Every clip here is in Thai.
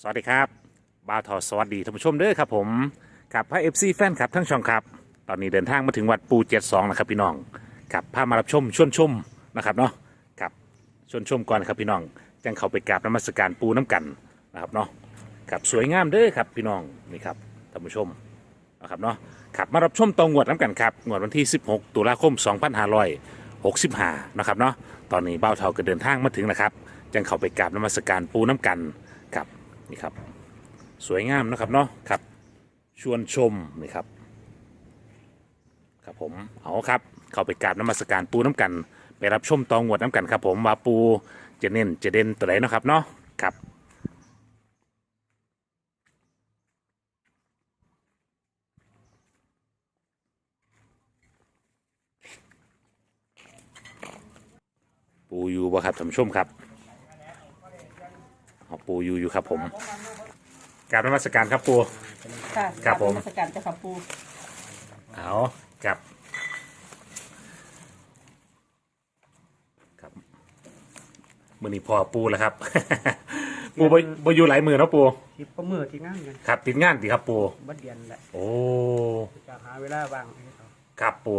สวัสดีครับบาวทอสวัสดีท่านผู้ชมเด้อครับผมกับพระเอฟซีแฟนคลับทั้งช่องครับ ตอนนี้เดินทางมาถึงวัดปูเจ็ดสองนะครับพี่น้องกับพามารับชมชวนชมนะครับเนาะกับชวนชมก่อนครับพี่น้องจังเข้าไปกราบนมัสการปูน้ำกันนะครับเนาะกับสวยงามเด้อครับพี่น้องนี่ครับท่านผู้ชมนะครับเนาะขับมารับชมตรงงวดน้ำกันครับงวดวันที่ 16 ตุลาคม 2565นะครับเนาะตอนนี้บ่าเทาก็เดินทางมาถึงนะครับจังเข้าไปกราบนมัสการปูน้ำกัน นี่ครับ สวยงามนะครับเนาะครับ ชวนชมนี่ครับ ครับผมเอาครับ เข้าไปกราบน้ำมัสการปูน้ำกัน ไปรับชมตองวดน้ำกันครับ ผมว่าปูจะเน้นจะเด่นตัวไหนนะครับเนาะครับปูอยู่บ่ครับท่านผู้ชมครับ เอาปูอยู่อยู่ครับผมกราบนมัสการครับปู ค่ะครับผมนสการเจ้าค่ะปูเอาครับครับมือนี้พอปูแล้วครับ ปูบบ่อยู่หลายมือเนาะปูที่ประมือที่งานกันครับ ติดงานดีครับปูบัดเดียนแหละโอ้จะหาเวลาว่างให้เขาครับปู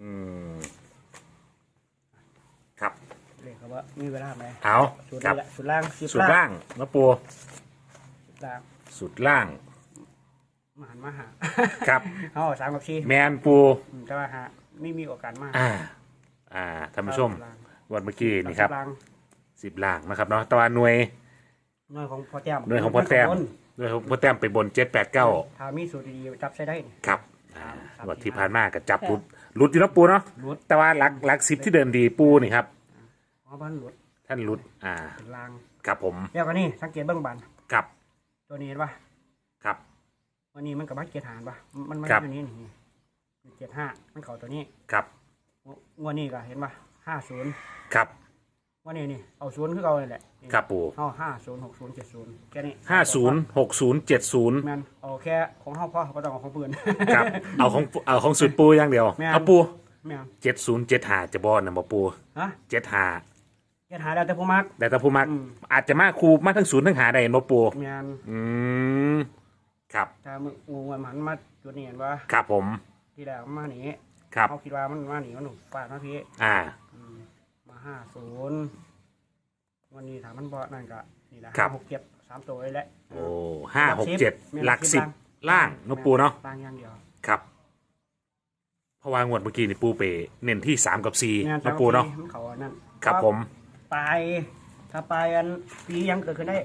อืมครับ เรียกเขา ว่ามีเวลาไหมเอาสุดครับนี่แหละสุดล่างสิบสุดล่างเนาะปูสุดล่างสุดล่างมาหันมาหาครับเขาเอาสามกับสี่แมนปูอืมแต่ว่าหาไม่มีโอกาสมากอ่า อ่าท่านผู้ชมล่างวันเมื่อกี้นี่ครับล่างสิบล่างนะครับเนาะแตะวันหน่วยหน่วยของพ่อแต้มหน่วยของพ่อแต้มนหน่วยของพ่อแต้มไปบนเจ็ดแปดเก้าถ้ามีสูตรดีๆจับใช้ได้นี่ครับอ่าครับงวันที่ผ่านมาก็จับหลุดหลุดอยู่เนาะปูเนาะหลุดแต่ว่าหลักหลักสิบที่เดินดีปูนี่ครับ เพราะบ้านหลุดท่านหลุดอ่าเป็นล่างครับผมแล้วก็นี่สังเกตเบื้องบานครับตัวนี้เห็นปะครับวันนี้มันกับบัตรเกียรหานปะมันมันครับตัวนี้นี่เกียรห้ามันเข่าตัวนี้ครับงวดนี้ก็เห็นปะห้าศูนย์ครับวันนี้นี่เอาศูนย์คือเอาเลยแหละนี่ครับปูเอาห้าศูนย์หกศูนย์เจ็ดศูนย์แค่นี้ห้าศูนย์หกศูนย์เจ็ดศูนย์แมนเอาแค่ของเฮาพ่อเขาต้องเอาของปืนครับเอาของเอาของสุดปูอย่างเดียวแม่นเอาปูแมนเจ็ดศูนย์เจ็ดหาจะบอลนะบอปูฮะเจ็ดหา แค่หาแล้วแต่ผู้มัก แต่ถ้าผู้มักอืม อาจจะมาคูมาทั้งศูนย์ทั้งหาได้เห็นบอปูแมนอืมครับถ้ามึงงูมันหันมาจุดนี้เห็นว่าครับผมที่แรกมันมาหนีครับ เขาคิดว่ามันมาหนีมันหนุกฟาดมาพี่อ่า อืมมาห้าศูนย์วันนี้ถามมันบ่นั่นก็นี่แหละครับหกเจ็ดสามตัวเลยแหละ โอ้ห้าหกเจ็ดแม่นหลักสิบล่างเนาะปูเนาะล่างอย่างเดียวครับเพราะว่างวดเมื่อกี้นี่ปูไปเน้นที่สามกับสี่แม่นเนาะปูเนาะ มันเขาอันนั่นครับผม ปลายถ้าปลายอันปียังเกิดขึ้นได้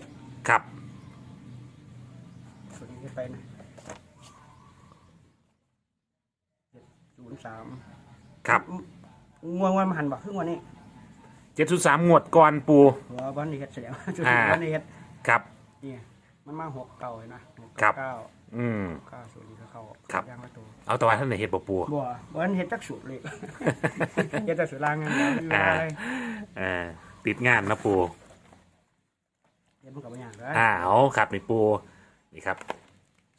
ครับส่วนนี้ขึ้นไปนะศูนย์สามครับงวงวันมาหันบอกครึ่งวันนี้เจ็ดศูนย์สามงวดก่อนปูหัววันนี้เฮ็ดเสียอ่าวันนี้เฮ็ดครับนี่มันมาหกเก่าเห็นนะหกครับเก้าอืมเก้าศูนย์ก็เข้าครับย่างละตัวเอาแตะวันท่านไหนเห็ดบ่ปูบัววันเฮ็ดจักสูตรเลยเฮ็ดจักสูตรล่างเงินเดียวไม่มีอ่าอะไรอ่า ติดงานนะปูเฮ็ดมันกับอย่างเลยอ่าเอาครับนี่ปูนี่ครับ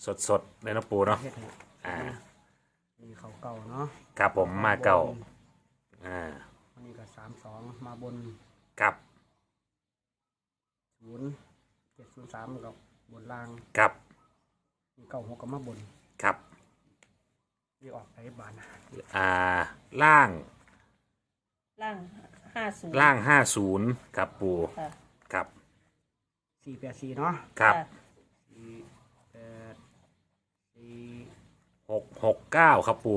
สดสดๆเลยนะปูเนาะเฮ็ดให้อ่านี่เขาเก่าเนาะครับผมมาเก่าอ่าวันนี้ก็สามสองมาบนครับศูนย์เจ็ดศูนย์สามกับบนล่างครับมีเก้าหกกับมาบนครับนี่ออกไปบานนะอ่าล่างล่าง ห้าศูนย์ล่างห้าศูนย์ครับปูค่ะครับสี่แปดสี่เนาะครับค่ะสี่แปดสี่หกหกเก้าครับปู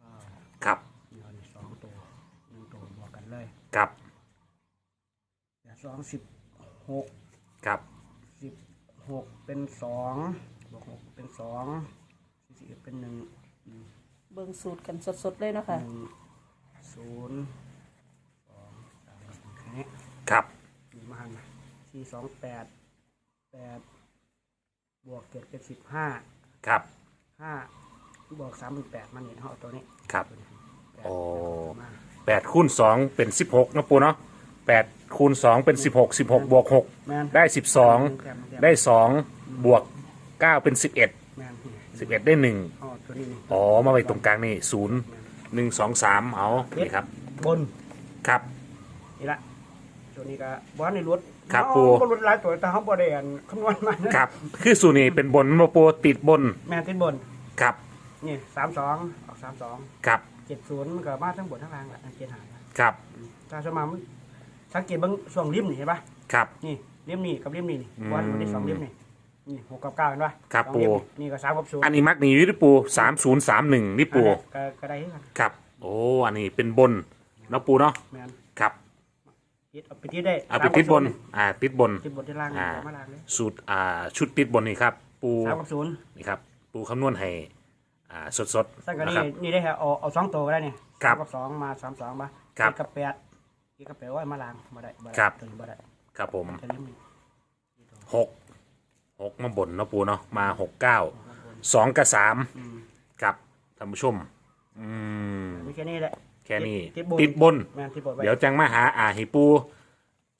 เก้าครับนี่เอานี่สองตัวหนึ่งตัวบวกกันเลยครับแปดสองสิบหกครับสิบหกเป็นสองบวกหกเป็นสองสี่สิบเอ็ดเป็นหนึ่งเบิ่งสูตรกันสดๆเลยเนาะหค่ะนึ่งศูนย์สองสามแค่นี้ครับมีมาหันสี่สองแปดแปดบวกเจ็ดเป็นสิบห้าครับห้าบวกสามเป็นแปดมันเห็นห่อาตัวนี้ครับ แปดโอ้ มาแปดคูณสองเป็นสิบหกนะปูเนาะแปดคูณสองเป็นสิบหกสิบหกบวกหกแมนได้สิบสองได้สองบวกเก้าเป็นสิบเอ็ดแมนสิบเอ็ดได้หนึ่งอ๋อตัวนี้นี่อ๋อ มาไว้ตรงกลางนี่ศูนย์หนึ่งสองสามเอานี่ครับ บนครับ นี่ละ ตัวนี้ก็บ่ในรถครับเอาปูบ่รถหลายตัวแต่เขาบ่ได้อันคำนวณมานะครับ คือสูตรนี้เป็นบนมาปูติดบนแม่นติดบนครับนี่32ออก32ครับ70มันก็มาทั้งบนทั้งล่างแหละอันเกณฑ์หาครับถ้าสมามันสังเกตเบิ่งช่วงริมนี่เห็นปะครับ นี่ริมนี่กับริมนี่นี่อืมวันมันได้สองริมนี่นี่หกกับเก้าเห็นปะครับสองมปูนี่นี่ก็สามกับศูนย์อันนี้มักนี่อยู่ที่ปูสามศูนย์สามหนึ่งนี่ปูก็ก็ได้คือกันครับ โอ้อันนี้เป็นบนเนาะปูเนาะแม่นครับ ติดเอาไปติดได้เอาไปติดบน อ่าติดบน ติดบนที่ล่างอ่าเอามาล่างเลยสูตรอ่าชุดติดบนนี่ครับ ปูสามกับศูนย์นี่ครับ ปูคำนวณให้อ่าสดสั่งๆกันนะนี่ครับ นี่ได้แค่เอาเอาสองตัวก็ได้นี่ครับสามกับสองมาสามสองมาครับเจ็ดกับแปดเจ็ดกับแปดว่ามาล่างมาได้บ่ได้ครับ ตัวนี้บ่ได้ครับผมแต่ริมนี่หกหกมาบนเนาะปูเนาะมาหกเก้าสองกับสามอืมครับท่านผู้ชม อืม มีแค่นี้แหละ แค่นี้ติดบนติดบน แม่นติดบนไว้เดี๋ยวจังมาหาอาให้ปู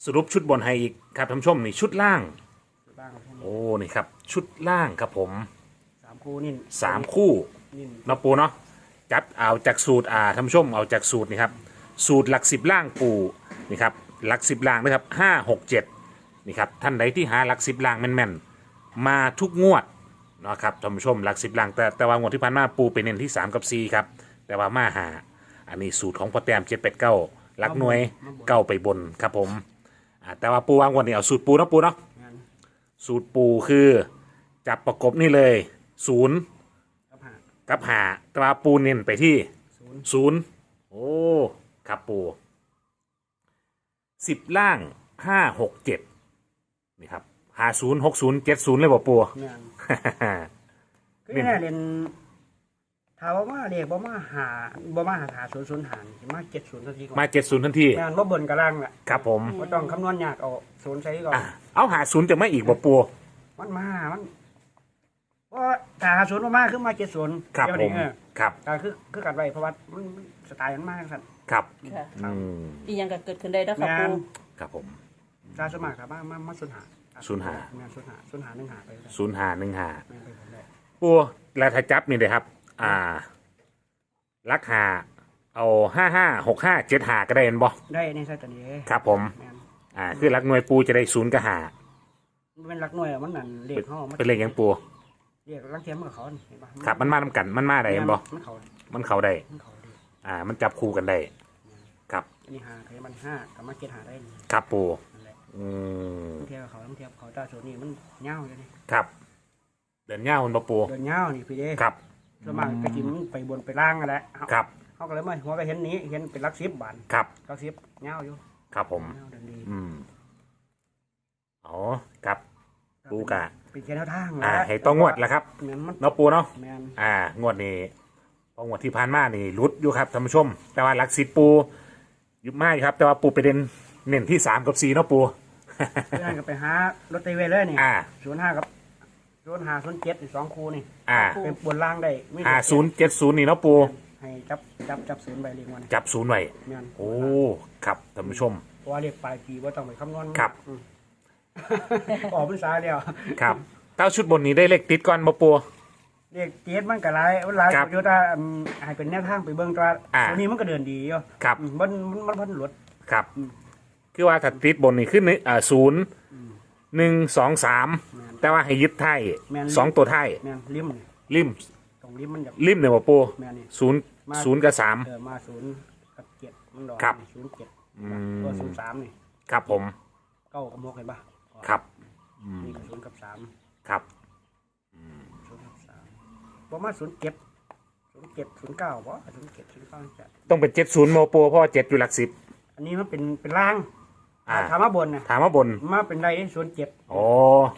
สรุปชุดบนให้อีกครับท่านผู้ชมนี่ชุดล่างล่างกับแค่นี้โอ้นี่ครับ ชุดล่างครับผมสามคู่นี่สามคู่นี่เนาะปูเนาะจัดเอาจากสูตรอ่าท่านผู้ชมเอาจากสูตรนี่ครับสูตรหลักสิบล่างปูนี่ครับหลักสิบล่างนะครับห้าหกเจ็ดนี่ครับท่านใดที่หาหลักสิบล่างแม่นๆมาทุกงวดเนาะครับท่านผู้ชมหลักสิบล่างแต่แต่ว่างวดที่ผ่านมาปูไปเน้นที่สามกับสี่ครับแต่ว่ามาหา อันนี้สูตรของพ่อแต้มเจ็ดแปดเก้าหลักหน่วยเก้าไปบนครับผมอ่าแต่ว่าปูวางวันนี้เอาสูตรปูเนาะปูเนาะแม่นสูตรปูคือ จับประกบนี่เลยศูนย์กับห้ากับหาแตราปูเน้นไปที่ศูนย์ศูนย์โอ้ครับปูสิบล่างห้าหกเจ็ดนี่ครับหาศูนย์หกศูนย์เจ็ดศูนย์เลยบ่ปูแม่นคือแน่เรียน ถามว่ามาเรียกบ่มาหาบ่มาหาหาศูนย์ศูนย์หารมาเจ็ดศูนย์ทันทีก่อนมาเจ็ดศูนย์ทันทีแม่นบ่เบิ่นกระล่างแหละครับผมบ่ต้องคำนวณยากเอาศูนย์ใส่ก่อนอะเอาหาศูนย์จะไม่อีกบ่ปูมันมา มันว่าถ้าหาศูนย์บ่มาคือมาเจ็ดศูนย์ครับเดี๋ยวผนี้มเออครับก็คือคือกัดไว้เพราะว่ามันมันสไตล์มันมากสั่น ครับค่ะอืมอีหยังก็เกิดขึ้นได้แล้วค่ะแม่ปูนครับผม ถ้าสมัครถามว่ามามาศูนย์หาศูนย์หาแม่นศูนย์หาศูนย์หาหนึ่งหาไปเลยศูนย์หาหนึ่งหาแม่นไปผมได้ปูแล้วถ้าจับนี่เลยครับ อ่าลักหาเอาห้าห้าหกห้าเจ็ดหาก็ได้เห็นบ่ได้ในใส่ตัวนี้ครับผม แม่นอ่า คือลักหน่วยปูจะได้ศูนย์กับหามันเป็นหลักหน่วยอะมันนั่นเรียกเฮามันเป็นเลขหยังปูเรียกลักเทียมมันกับเขานี่เห็นปะครับมันมาทำกันมันมาได้เห็นบ่มันเขามันเข้าได้ มันเขาดิอ่า มันจับคู่กันได้ ครับ อันนี้หาเคยมันห้ากับมาเก็ตหาได้นี่ครับปูนั่นแหละอืมต้องเทียบกับเขาต้องเทียบกับเขาตาโซนี่มันเงาอยู่นี่ครับ เดินเง่ามันบ่ปูเดินเงานี่พี่เด้ครับ ส่วนมากตะกี้มันไปบนไปล่างกันแหละเขาครับ เขาก็เลยมาหัวก็เห็นนี้เห็นเป็นลักซิบบานครับลักซิบเงาอยู่ครับผม เงาเดินดีอืมอ๋อครับ ปูกะ เป็นแค่แนวทางอ่า ให้ต้องงวดแล้วครับแมนมันเนาะปูเนาะ แมนอ่า งวดนี้พองวดที่ผ่านมานี่รุดอยู่ครับท่านผู้ชม แต่ว่าหลักสิบปูอยุบมาอยู่ครับ แต่ว่าปูไปเด่นเน้นที่สามกับสี่เนาะปู เพื่อนก็ไปหารถไตเวเลยนี่อ่า ศูนย์ห้ากับ ศูนย์ห้าศูนย์เจ็ดนี่สองคูนี่อ่า เป็นบนล่างได้มีห้าศูนย์เจ็ดศูนย์นี่เนาะปูให้จับจับจับศูนย์ใบเรียงวันจับศูนย์ไว้แมนโอ้ครับท่านผู้ชม เพราะว่าเรียกปลายปีว่าต้องไปคำนวณครับ อืมออกพรรษาแล้วครับเต้าชุดบนนี้ได้เลขติดก่อนมาปู เรียกเจ็ดมันก็หลายมันหลายครับอยู่แต่อืมให้เป็นแนวทางไปเบิ่งตัวอ่า ตัวนี้มันก็เดินดีอยู่ครับ อืมมันมันมันพันหลวดครับอืมคือว่าถ้าติดบนนี่ขึ้นนี่อ่าศูนย์ หนึ่งสองสามแม่นแต่ว่าให้ยึดไทายแม่น สองตัวไทายแม่นริมนี่ริมตรงริมมันอยากริมเนี่ยมาปูแม่นนี่ ศูนย์มา ศูนย์กับสาม เออมาศูนย์กับเจ็ดมันดอกครับ ศูนย์เจ็ดอืตัวมศูนย์สามนี่ครับผมเก้ากับหกเห็นปะครับนี่ก็ศูนย์กับสามครับศูนย์กับสามประมาณศูนย์เจ็ดศูนย์เจ็ดศูนย์เก้าบ่ศูนย์เจ็ดศูนย์เก้าจะต้องเป็นเจ็ดศูนย์โมปูเพราะว่าเจ็ดอยู่หลักสิบอันนี้มันเป็นเป็นล่าง อ่าถามว่าบนนะถามว่าบน มาเป็นได้ศูนย์เจ็ดโอ้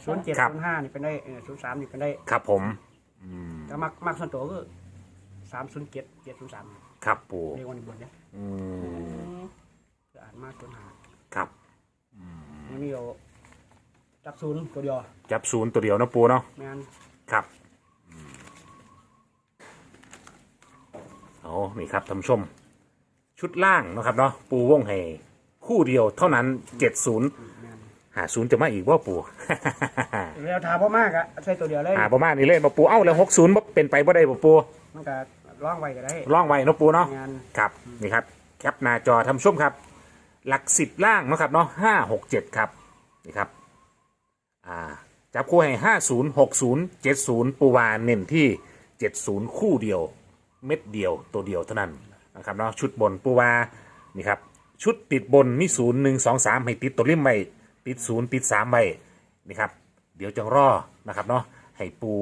ศูนย์เจ็ดครับ ศูนย์ห้านี่เป็นได้ศูนย์สามนี่เป็นได้ครับผมแต่มักมักส่วนตัวก็สามศูนย์เจ็ดเจ็ดศูนย์สามครับปูเรียกว่าในบนเนี่ยอืม คืออ่านมากศูนย์ห้าครับ มันมีเอาจับศูนย์ตัวเดียวจับศูนย์ตัวเดียวนะปูเนาะแม่นครับเอานี่ครับท่านผู้ชม ชุดล่างเนาะครับเนาะปูวงให้ คู่เดียวเท่านั้นเจ็ดศูนย์แม่นหาศูนย์จะมาอีกว่าปูแล้วถามว่ามากอะใช้ตัวเดียวเลย หาประมาณนี้เลยมาปูเอ้าแล้วหกศูนย์เป็นไปบ่ได้บ่ปูมันก็ร้องไว้ก็ได้ร่องไว้เนาะปูเนาะ งานครับนี่ครับแคปหน้าจอท่านผู้ชมครับ หลักสิบล่างเนาะครับเนาะห้าหกเจ็ดครับนี่ครับอ่าจับคู่ให้ห้าศูนย์หกศูนย์เจ็ดศูนย์ปูวาเน้นที่เจ็ดศูนย์คู่เดียว เม็ดเดียวตัวเดียวเท่านั้นนะครับเนาะชุดบนปูวานี่ครับ ชุดติดบนมีศูนย์หนึ่งสองสามให้ติดตัวริมไว้ติดศูนย์ติดสามไว้นี่ครับ เดี๋ยวจังรอนะครับเนาะให้ปู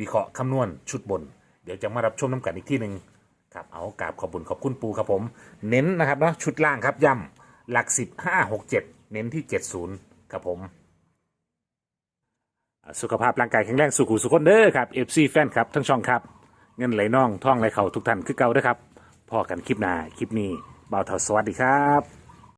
วิเคราะห์คำนวณชุดบน เดี๋ยวจะมารับชมน้ำกันอีกที่หนึ่งครับเอากราบขอบุญขอบคุณปูครับผม เน้นนะครับเนาะชุดล่างครับย่ำหลักสิบห้าหกเจ็ดเน้นที่เจ็ดศูนย์ครับผม สุขภาพร่างกายแข็งแรงสุขุสุขคนเด้อครับเอฟซีแฟนครับทั้งช่องครับ เงินไหลน่องท่องไหลเข่าทุกท่านคือเก่าเด้อครับพอกันคลิปหน้าคลิปนี้ บ่าวเถาสวัสดีครับ